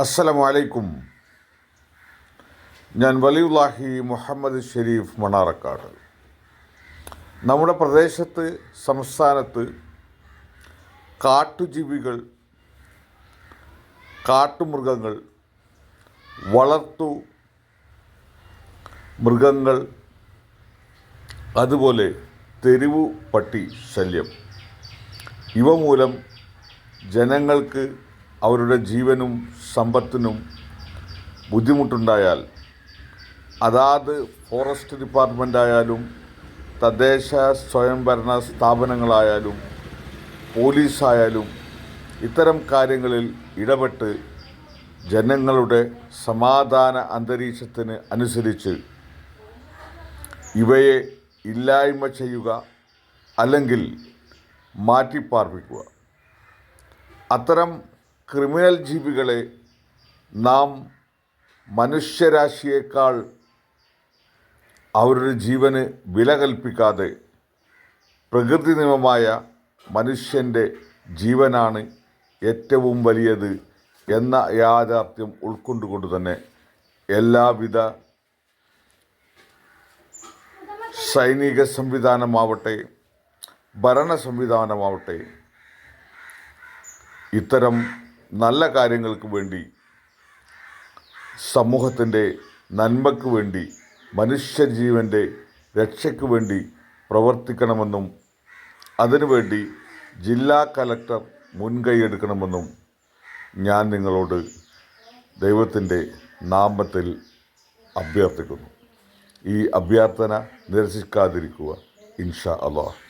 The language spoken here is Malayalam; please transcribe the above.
അസ്സലാമു അലൈക്കും ഞാൻ വലിയുല്ലാഹി മുഹമ്മദ് ഷെരീഫ് മണാറക്കാട് നമ്മുടെ പ്രദേശത്ത് സംസ്ഥാനത്ത് കാട്ടുജീവികൾ കാട്ടുമൃഗങ്ങൾ വളർത്തു മൃഗങ്ങൾ അതുപോലെ തെരുവു പട്ടി ശല്യം. ഇവ മൂലം ജനങ്ങൾക്ക് അവരുടെ ജീവനും സമ്പത്തിനും ബുദ്ധിമുട്ടുണ്ടായാൽ അതാത് ഫോറസ്റ്റ് ഡിപ്പാർട്ട്മെന്റ് ആയാലും തദ്ദേശ സ്വയംഭരണ സ്ഥാപനങ്ങളായാലും പോലീസായാലും ഇത്തരം കാര്യങ്ങളിൽ ഇടപെട്ട് ജനങ്ങളുടെ സമാധാന അന്തരീക്ഷത്തിന് അനുസരിച്ച് ഇവയെ ഇല്ലായ്മ ചെയ്യുക അല്ലെങ്കിൽ മാറ്റിപ്പാർപ്പിക്കുക. അത്തരം ക്രിമിനൽ ജീവികളെ നാം മനുഷ്യരാശിയേക്കാൾ അവരുടെ ജീവന് വില കൽപ്പിക്കാതെ പ്രകൃതി നിയമമായ മനുഷ്യന്റെ ജീവനാണ് ഏറ്റവും വലിയത് എന്ന യാഥാർത്ഥ്യം ഉൾക്കൊണ്ടുകൊണ്ട് തന്നെ എല്ലാവിധ സൈനിക സംവിധാനമാവട്ടെ ഭരണ സംവിധാനമാവട്ടെ ഇത്തരം നല്ല കാര്യങ്ങൾക്ക് വേണ്ടി സമൂഹത്തിന്റെ നന്മയ്ക്ക് വേണ്ടി മനുഷ്യജീവന്റെ രക്ഷയ്ക്ക് വേണ്ടി പ്രവർത്തിക്കണമെന്നും അതിനുവേണ്ടി ജില്ലാ കലക്ടർ മുൻകൈയെടുക്കണമെന്നും ഞാൻ നിങ്ങളോട് ദൈവത്തിന്റെ നാമത്തിൽ അഭ്യർത്ഥിക്കുന്നു. ഈ അഭ്യർത്ഥന നിരസിക്കാതിരിക്കുക ഇൻഷാ അള്ളാഹ്.